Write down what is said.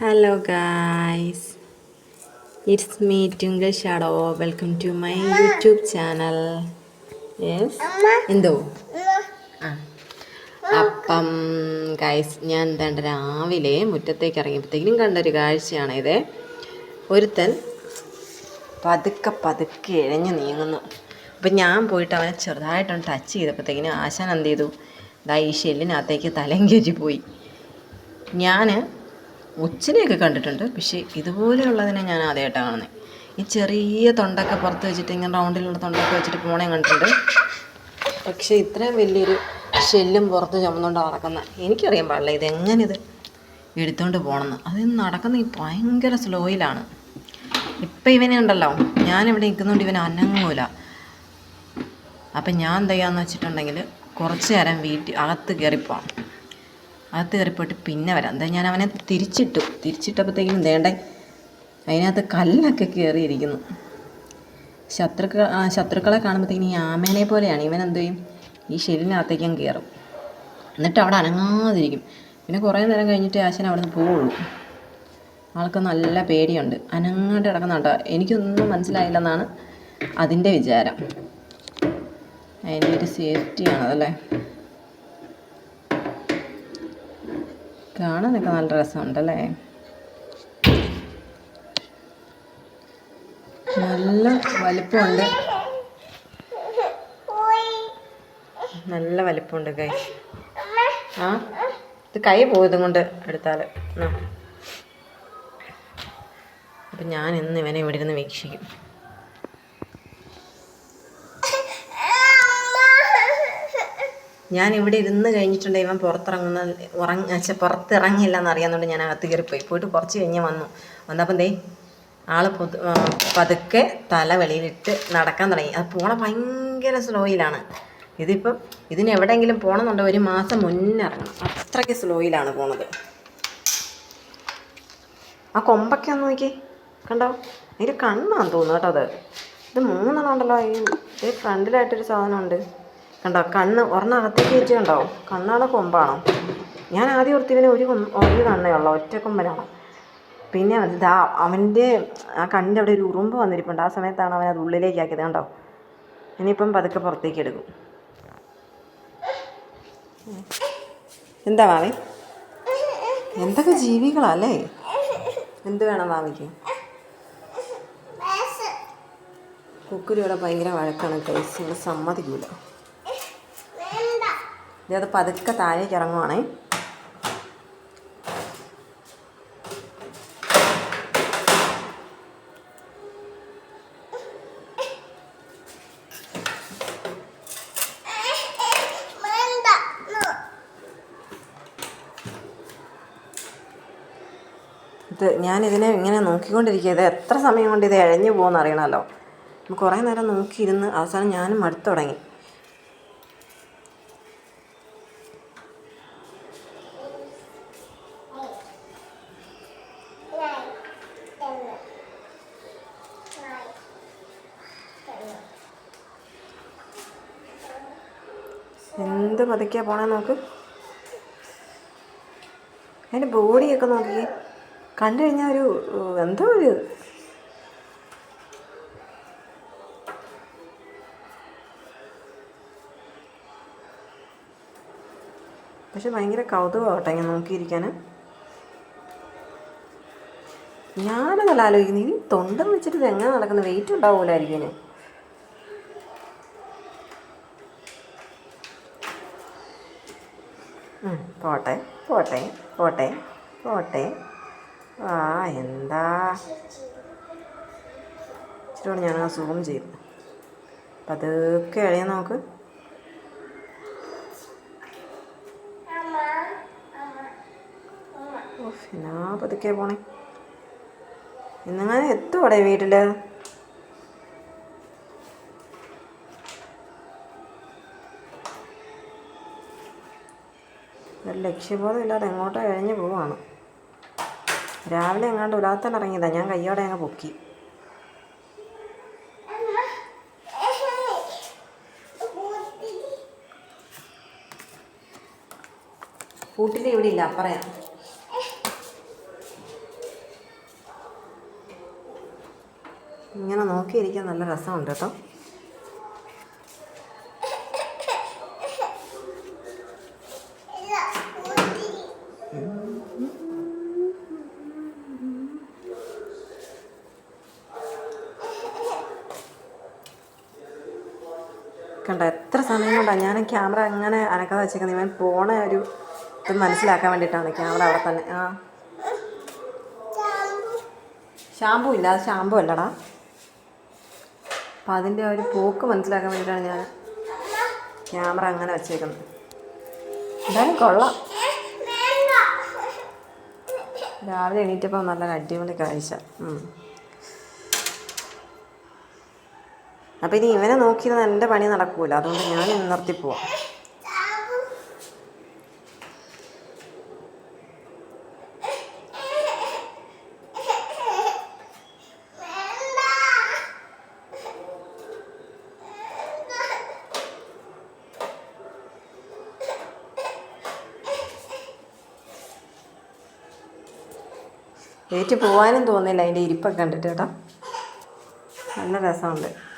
Hello guys it's me Twinkle Shadow welcome to my YouTube channel yes എന്തോ? ആ. അപ്പം guys ഞാൻ എന്താണ്ട് രാവിലെ മുറ്റത്തേക്ക് ഇറങ്ങിയപ്പോഴത്തേക്കിനും കണ്ടൊരു കാഴ്ചയാണ് ഇത് ഒരുത്തൻ പതുക്കെ പതുക്കെ ഇഴഞ്ഞു നീങ്ങുന്നു. അപ്പം ഞാൻ പോയിട്ട് അവനെ ചെറുതായിട്ടൊന്ന് ടച്ച് ചെയ്തപ്പോഴത്തേക്കിനും ആശാൻ എന്ത് ചെയ്തു? ദാ ഈ ഷെല്ലിനകത്തേക്ക് കയറ്റി പോയി. ഞാൻ ഉച്ചിനെയൊക്കെ കണ്ടിട്ടുണ്ട്. പക്ഷേ ഇതുപോലെയുള്ളതിനെ ഞാൻ ആദ്യമായിട്ടാണ് കാണുന്നത് ഈ ചെറിയ തൊണ്ടൊക്കെ പുറത്ത് വെച്ചിട്ട് ഇങ്ങനെ റൗണ്ടിലുള്ള തൊണ്ടൊക്കെ വെച്ചിട്ട് പോണേ കണ്ടിട്ടുണ്ട്. പക്ഷേ ഇത്രയും വലിയൊരു ഷെല്ലും പുറത്ത് ചുമന്നുകൊണ്ട് നടക്കുന്ന എനിക്കറിയാൻ പാടില്ല ഇതെങ്ങനെ ഇത് എടുത്തുകൊണ്ട് പോകണമെന്ന് അത് നടക്കുന്ന ഈ ഭയങ്കര സ്ലോയിലാണ്. ഇപ്പം ഇവനെ ഉണ്ടല്ലോ ഞാനിവിടെ നിൽക്കുന്നതുകൊണ്ട് ഇവൻ അനങ്ങൂല. അപ്പം ഞാൻ എന്ത് ചെയ്യാമെന്ന് വെച്ചിട്ടുണ്ടെങ്കിൽ കുറച്ച് നേരം വീട്ടിൽ അകത്ത് കയറിപ്പോവാം. അകത്ത് കയറിപ്പോയിട്ട് പിന്നെ വരാം. എന്താ ഞാൻ അവനെ തിരിച്ചിട്ടു. തിരിച്ചിട്ടപ്പോഴത്തേക്കും വേണ്ടേ അതിനകത്ത് കല്ലൊക്കെ കയറിയിരിക്കുന്നു ശത്രുക്കൾ ശത്രുക്കളെ കാണുമ്പോഴത്തേക്കും ഈ ആമേനെ പോലെയാണ്. ഇവൻ എന്ത് ചെയ്യും? ഈ ഷെല്ലിനകത്തേക്കും കയറും എന്നിട്ട് അവിടെ അനങ്ങാതിരിക്കും. പിന്നെ കുറേ നേരം കഴിഞ്ഞിട്ട് ആശൻ അവിടെ നിന്ന് പോവുള്ളൂ. ആൾക്ക് നല്ല പേടിയുണ്ട്. അനങ്ങാണ്ട് കിടക്കുന്നുണ്ടോ എനിക്കൊന്നും മനസ്സിലായില്ലെന്നാണ് അതിന്റെ വിചാരം. അതിന്റെ ഒരു സേഫ്റ്റിയാണ് കാണാനൊക്കെ നല്ല രസമുണ്ടല്ലേ? നല്ല വലിപ്പമുണ്ട്. നല്ല വലിപ്പമുണ്ട് കൈ ആ ഇത് കൈ പോയതും കൊണ്ട് എടുത്താൽ അപ്പം ഞാൻ ഇന്ന് ഇവനെ ഇവിടെ ഇരുന്ന് വീക്ഷിക്കും. ഞാൻ ഇവിടെ ഇരുന്ന് കഴിഞ്ഞിട്ടുണ്ട് ഇവൻ പുറത്തിറങ്ങുന്ന ഉറങ്ങ പക്ഷെ പുറത്തിറങ്ങില്ല എന്ന് അറിയാവുന്നതുകൊണ്ട് ഞാൻ അകത്ത് കയറിപ്പോയി പോയിട്ട് കുറച്ച് കഴിഞ്ഞ് വന്നു. വന്നപ്പം ദേ ആൾ പൊതു പതുക്കെ തല വെളിയിലിട്ട് നടക്കാൻ തുടങ്ങി. അത് പോണ ഭയങ്കര സ്ലോയിലാണ്. ഇതിപ്പം ഇതിന് എവിടെയെങ്കിലും പോകണമെന്നുണ്ടോ ഒരു മാസം മുന്നേ ഇറങ്ങണം. അത്രയ്ക്ക് സ്ലോയിലാണ് പോണത്. ആ കൊമ്പൊക്കെ ഒന്ന് നോക്കി. കണ്ടോ? അതിന്റെ കണ്ണാന്ന് തോന്നുന്നു കേട്ടോ അത്. ഇത് മൂന്നെണ്ണം ഉണ്ടല്ലോ ഈ ഫ്രണ്ടിലായിട്ടൊരു സാധനമുണ്ട്. കണ്ടോ കണ്ണ് ഒരെണ്ണം അകത്തേക്ക് വെച്ച് കണ്ടോ? കണ്ണാണോ കൊമ്പാണോ. ഞാൻ ആദ്യം ഓർത്തിവനെ ഒരു ഒരു കണ്ണേ ഉള്ളൂ ഒറ്റ കൊമ്പനാണ്. പിന്നെ ഇതാ അവന്റെ ആ കണ്ണിന്റെ അവിടെ ഒരു ഉറുമ്പ് വന്നിരിപ്പുണ്ട്. ആ സമയത്താണ് അവൻ അത് ഉള്ളിലേക്ക് ആക്കിയത് കണ്ടോ? ഇനിയിപ്പം പതുക്കെ പുറത്തേക്ക് എടുക്കും. എന്താ മാമി? എന്തൊക്കെ ജീവികളാ അല്ലേ? എന്ത് വേണം മാമിക്ക്? കുക്കുരി ഇവിടെ ഭയങ്കര വഴക്കാണ് കൈസ് സമ്മതിക്കൂല. ഇത് അത് പതുക്കെ താഴേക്ക് ഇറങ്ങുവാണേ. ഇത് ഞാൻ ഇതിനെ ഇങ്ങനെ നോക്കിക്കൊണ്ടിരിക്കുക ഇത് എത്ര സമയം കൊണ്ട് ഇത് ഇഴഞ്ഞു പോകുമെന്ന് അറിയണമല്ലോ. കുറേ നേരം നോക്കിയിരുന്ന് അവസാനം ഞാനും മടുത്തു തുടങ്ങി. എന്ത് പതുക്കിയാ പോണേ നോക്ക്. അതിന്റെ ബോഡിയൊക്കെ നോക്കി കണ്ടു കഴിഞ്ഞാൽ ഒരു എന്തോ ഒരു പക്ഷെ ഭയങ്കര കൗതുകമാവട്ടെ ഇങ്ങനെ നോക്കിയിരിക്കാൻ ഞാനതല്ല ആലോചിക്കുന്നത് ഇനി തൊണ്ടെന്ന് വെച്ചിട്ട് ഇത് എങ്ങനെ നടക്കുന്നത് വെയിറ്റ് ഉണ്ടാവൂലായിരിക്കും ഇതിന് ഉം, പോട്ടെ പോട്ടെ പോട്ടെ പോട്ടെ. ആ എന്താ? ഇച്ചിരി ഞാൻ അസുഖം ചെയ്തു അപ്പം അതൊക്കെ നോക്ക്. നമുക്ക് എന്നാ പതുക്കെ പോണേ. ഇന്നങ്ങനെ എത്തുവാടേ വീട്ടിൽ ഒരു ലക്ഷ്യബോധം ഇല്ലാതെ എങ്ങോട്ടോ കഴിഞ്ഞ് പോവാണ്. രാവിലെ എങ്ങാണ്ട് ഉലാത്തന്നെ ഇറങ്ങിയതാണ് ഞാൻ കയ്യോടെ അങ്ങ് പൊക്കി. കൂട്ടിൽ ഇവിടെ ഇല്ല അപ്പറയാ. ഇങ്ങനെ നോക്കിയിരിക്കാൻ നല്ല രസമുണ്ട് കേട്ടോ. കണ്ട? എത്ര സമയം കൊണ്ടാണ് ഞാൻ ക്യാമറ അങ്ങനെ അനക്കാതെ വെച്ചേക്കുന്നത് ഇവൻ പോണ ഒരു ഇത് മനസ്സിലാക്കാൻ വേണ്ടിയിട്ടാണ് ക്യാമറ അവിടെ തന്നെ. ആ. ഷാമ്പു ഇല്ല. അത് ഷാമ്പു അല്ലടാ. അപ്പം അതിന്റെ ഒരു പോക്ക് മനസ്സിലാക്കാൻ വേണ്ടിയിട്ടാണ് ഞാൻ ക്യാമറ അങ്ങനെ വെച്ചേക്കുന്നത്. എന്തായാലും കൊള്ളാം. രാവിലെ എണീറ്റപ്പോൾ നല്ല അടിപൊളി കാഴ്ച. ഉം. അപ്പം ഇനി ഇവനെ നോക്കിയിരുന്ന എന്റെ പണി നടക്കൂല. അതുകൊണ്ട് ഞാൻ നിർത്തി പോവാം. ഏറ്റു പോവാനും തോന്നില്ല. അതിന്റെ ഇരിപ്പൊക്കെ കണ്ടിട്ട് കേട്ടോ. നല്ല രസമുണ്ട്.